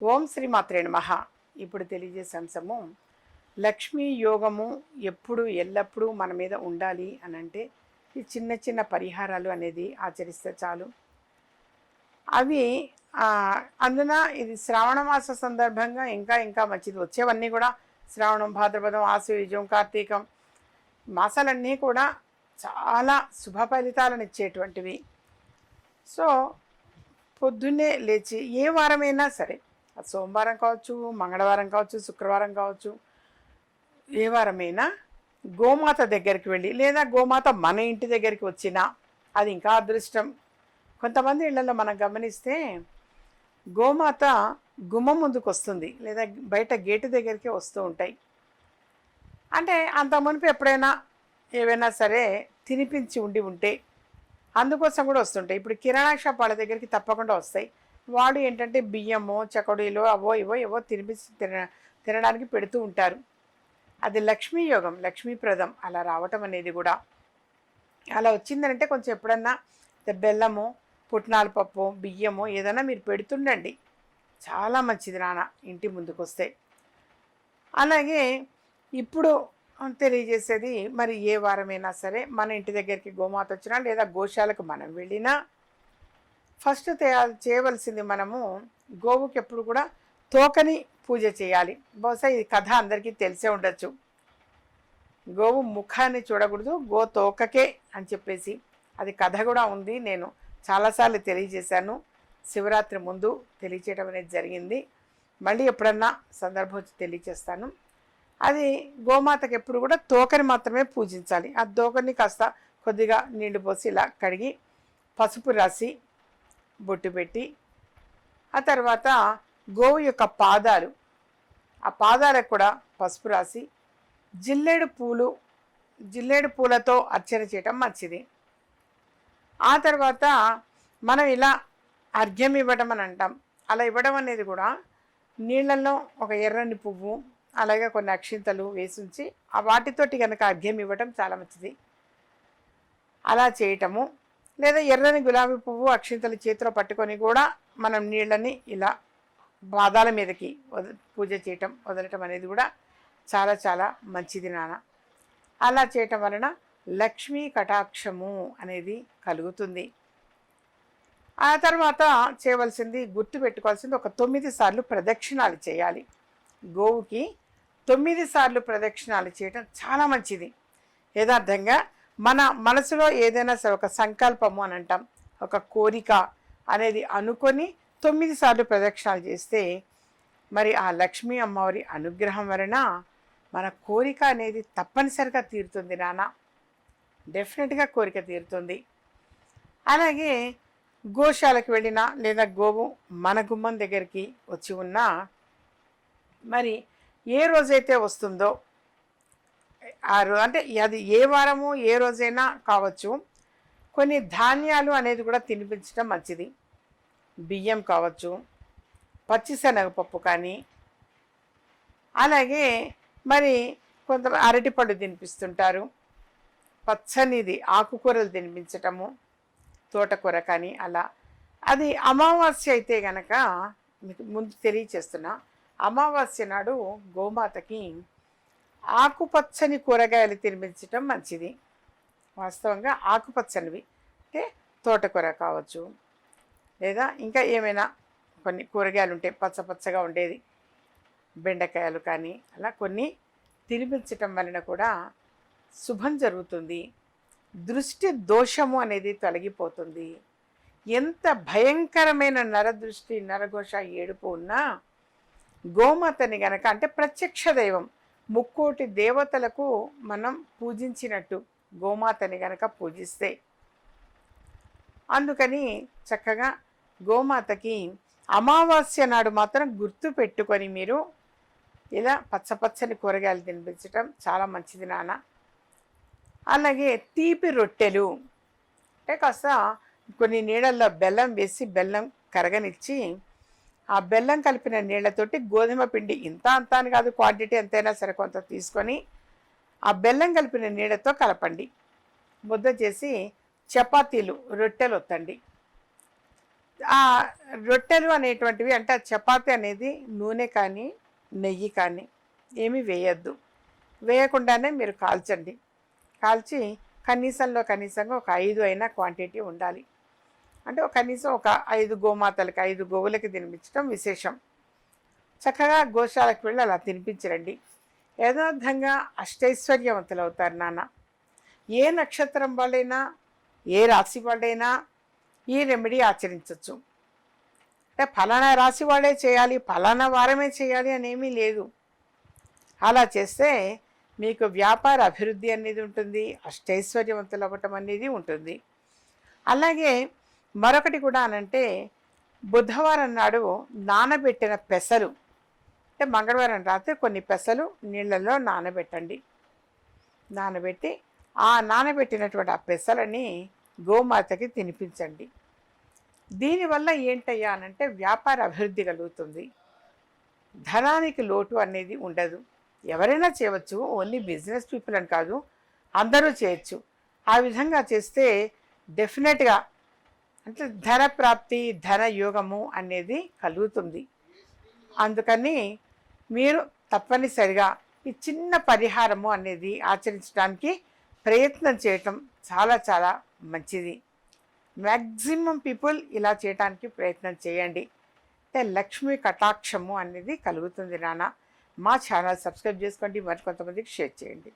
ఓం శ్రీ మాత్రే నమః. ఇప్పుడు తెలియజేసే అంశము లక్ష్మీ యోగము ఎప్పుడు ఎల్లప్పుడూ మన మీద ఉండాలి అని అంటే ఈ చిన్న చిన్న పరిహారాలు అనేది ఆచరిస్తే చాలు. అవి అందున ఇది శ్రావణ మాస సందర్భంగా ఇంకా ఇంకా మంచిది. వచ్చేవన్నీ కూడా శ్రావణం భాద్రపదం ఆశ్వయుజం కార్తీకం మాసాలన్నీ కూడా చాలా శుభ ఫలితాలను ఇచ్చేటువంటివి. సో పొద్దున్నే లేచి ఏ వారమైనా సరే అది సోమవారం కావచ్చు మంగళవారం కావచ్చు శుక్రవారం కావచ్చు ఏ వారమైనా గోమాత దగ్గరికి వెళ్ళి లేదా గోమాత మన ఇంటి దగ్గరికి వచ్చినా అది ఇంకా అదృష్టం. కొంతమంది ఇళ్ళలో మనం గమనిస్తే గోమాత గుమ్మం ముందుకు వస్తుంది లేదా బయట గేటు దగ్గరికి వస్తూ ఉంటాయి. అంటే అంత మునుపు ఎప్పుడైనా ఏవైనా సరే తినిపించి ఉండి ఉంటే అందుకోసం కూడా వస్తుంటాయి. ఇప్పుడు కిరాణా షాప్ వాళ్ళ దగ్గరికి తప్పకుండా వస్తాయి. వాళ్ళు ఏంటంటే బియ్యము చకడీలు అవో ఇవో ఏవో తినిపి తిన తినడానికి పెడుతూ ఉంటారు. అది లక్ష్మీ యోగం లక్ష్మీప్రదం అలా రావటం అనేది కూడా. అలా వచ్చిందంటే కొంచెం ఎప్పుడన్నా బెల్లము పుట్నాల పప్పు బియ్యము ఏదైనా మీరు పెడుతుండండి. చాలా మంచిది నాన్న ఇంటి ముందుకు వస్తే అలాగే ఇప్పుడు తెలియజేసేది మరి ఏ వారమైనా సరే మన ఇంటి దగ్గరికి గోమాత వచ్చినా లేదా గోశాలకు మనం వెళ్ళినా ఫస్ట్ చేయవలసింది మనము గోవుకి ఎప్పుడు కూడా తోకని పూజ చేయాలి. బహుశా ఈ కథ అందరికీ తెలిసే ఉండొచ్చు. గోవు ముఖాన్ని చూడకూడదు గో తోకకే అని చెప్పేసి. అది కథ కూడా ఉంది నేను చాలాసార్లు తెలియజేశాను. శివరాత్రి ముందు తెలియచేయడం అనేది జరిగింది. మళ్ళీ ఎప్పుడన్నా సందర్భం వచ్చి తెలియచేస్తాను. అది గోమాతకి ఎప్పుడు కూడా తోకని మాత్రమే పూజించాలి. ఆ తోకని కాస్త కొద్దిగా నీళ్ళు పోసి ఇలా కడిగి పసుపు రాసి బొట్టు పెట్టి ఆ తర్వాత గోవు యొక్క పాదాలు ఆ పాదాలకు కూడా పసుపు రాసి జిల్లేడు పూలు జిల్లేడు పూలతో అర్చన చేయటం మంచిది. ఆ తర్వాత మనం ఇలా అర్ఘ్యం ఇవ్వడం అని అంటాం. అలా ఇవ్వడం అనేది కూడా నీళ్ళల్లో ఒక ఎర్రని పువ్వు అలాగే కొన్ని అక్షింతలు వేసుంచి ఆ వాటితోటి కనుక అర్ఘ్యం ఇవ్వటం చాలా మంచిది. అలా చేయటము లేదా ఎర్రని గులాబీ పువ్వు అక్షింతలు చేతిలో పట్టుకొని కూడా మనం నీళ్ళని ఇలా పాదాల మీదకి వద పూజ చేయటం వదలటం అనేది కూడా చాలా చాలా మంచిది నాన్న. అలా చేయటం వలన లక్ష్మీ కటాక్షము అనేది కలుగుతుంది. ఆ తర్వాత చేయవలసింది గుర్తు పెట్టుకోవాల్సింది ఒక తొమ్మిది సార్లు ప్రదక్షిణాలు చేయాలి. గోవుకి తొమ్మిది సార్లు ప్రదక్షిణాలు చేయటం చాలా మంచిది. యథార్థంగా మన మనసులో ఏదైనా సరే ఒక సంకల్పము అని అంటాం ఒక కోరిక అనేది అనుకొని తొమ్మిది సార్లు ప్రదక్షిణాలు చేస్తే మరి ఆ లక్ష్మీ అమ్మవారి అనుగ్రహం వలన మన కోరిక అనేది తప్పనిసరిగా తీరుతుంది నాన్న. డెఫినెట్గా కోరిక తీరుతుంది. అలాగే గోశాలకు వెళ్ళినా లేదా గోవు మన గుమ్మం దగ్గరికి వచ్చి ఉన్నా మరి ఏ రోజైతే వస్తుందో ఆ అంటే అది ఏ వారము ఏ రోజైనా కావచ్చు. కొన్ని ధాన్యాలు అనేది కూడా తినిపించడం మంచిది. బియ్యం కావచ్చు పచ్చిశనగపప్పు కానీ. అలాగే మరి కొంత అరటిపళ్ళు తినిపిస్తుంటారు. పచ్చనిది ఆకుకూరలు తినిపించటము తోటకూర కానీ అలా. అది అమావాస్య అయితే గనక మీకు ముందు తెలియచేస్తున్నా. అమావాస్య నాడు గోమాతకి ఆకుపచ్చని కూరగాయలు తినిపించటం మంచిది. వాస్తవంగా ఆకుపచ్చనివి. అంటే తోటకూర కావచ్చు లేదా ఇంకా ఏమైనా కొన్ని కూరగాయలు ఉంటాయి పచ్చ పచ్చగా ఉండేది. బెండకాయలు కానీ అలా కొన్ని తినిపించటం వలన కూడా శుభం జరుగుతుంది. దృష్టి దోషము అనేది తొలగిపోతుంది. ఎంత భయంకరమైన నరదృష్టి నరఘోష ఏడుపు ఉన్నా గోమాతని గనక అంటే ప్రత్యక్ష దైవం ముక్కోటి దేవతలకు మనం పూజించినట్టు గోమాతని గనక పూజిస్తే. అందుకని చక్కగా గోమాతకి అమావాస్య నాడు మాత్రం గుర్తు పెట్టుకొని మీరు ఇలా పచ్చపచ్చని కూరగాయలు తినిపించటం చాలా మంచిది నాన్న. అలాగే తీపి రొట్టెలు అంటే కాస్త కొన్ని నీళ్ళల్లో బెల్లం వేసి బెల్లం కరగనిచ్చి ఆ బెల్లం కలిపిన నీళ్ళతోటి గోధుమ పిండి ఇంత అంత అని కాదు క్వాంటిటీ ఎంతైనా సరే కొంత తీసుకొని ఆ బెల్లం కలిపిన నీళ్ళతో కలపండి. ముద్ద చేసి చపాతీలు రొట్టెలు వత్తండి ఆ రొట్టెలు అనేటువంటివి అంటే ఆ అనేది నూనె కానీ నెయ్యి కానీ ఏమీ వేయద్దు. వేయకుండానే మీరు కాల్చండి. కాల్చి కనీసంలో కనీసంగా ఒక ఐదు అయినా క్వాంటిటీ ఉండాలి. అంటే కనీసం ఒక ఐదు గోమాతలకి ఐదు గోవులకి తినిపించడం విశేషం. చక్కగా గోశాలకు వెళ్ళి అలా తినిపించరండి. యథార్థంగా అష్టైశ్వర్యవంతులు అవుతారు నాన్న. ఏ నక్షత్రం వాళ్ళైనా ఏ రాశి వాళ్ళైనా ఈ రెమెడీ ఆచరించవచ్చు అంటే ఫలానా రాశి వాళ్ళే చేయాలి ఫలానా వారమే చేయాలి అనేమీ లేదు. అలా చేస్తే మీకు వ్యాపార అభివృద్ధి అనేది ఉంటుంది అష్టైశ్వర్యవంతులు అవ్వటం అనేది ఉంటుంది. అలాగే మరొకటి కూడా అనంటే బుధవారం నాడు నానబెట్టిన పెసలు. అంటే మంగళవారం రాత్రి కొన్ని పెసలు నీళ్ళల్లో నానబెట్టండి. నానబెట్టి ఆ నానబెట్టినటువంటి ఆ పెసలని గోమాతకి తినిపించండి. దీనివల్ల ఏంటయ్యా అనంటే వ్యాపార అభివృద్ధి కలుగుతుంది. ధనానికి లోటు అనేది ఉండదు. ఎవరైనా చేయవచ్చు ఓన్లీ బిజినెస్ పీపుల్ అని కాదు అందరూ చేయొచ్చు. ఆ విధంగా చేస్తే డెఫినెట్గా అంటే ధన ప్రాప్తి ధన యోగము అనేది కలుగుతుంది. అందుకని మీరు తప్పనిసరిగా ఈ చిన్న పరిహారము అనేది ఆచరించడానికి ప్రయత్నం చేయటం చాలా చాలా మంచిది. మ్యాక్సిమం పీపుల్ ఇలా చేయడానికి ప్రయత్నం చేయండి. అంటే లక్ష్మీ కటాక్షము అనేది కలుగుతుంది నాన్న. మా ఛానల్ సబ్స్క్రైబ్ చేసుకోండి. మరి కొంతమందికి షేర్ చేయండి.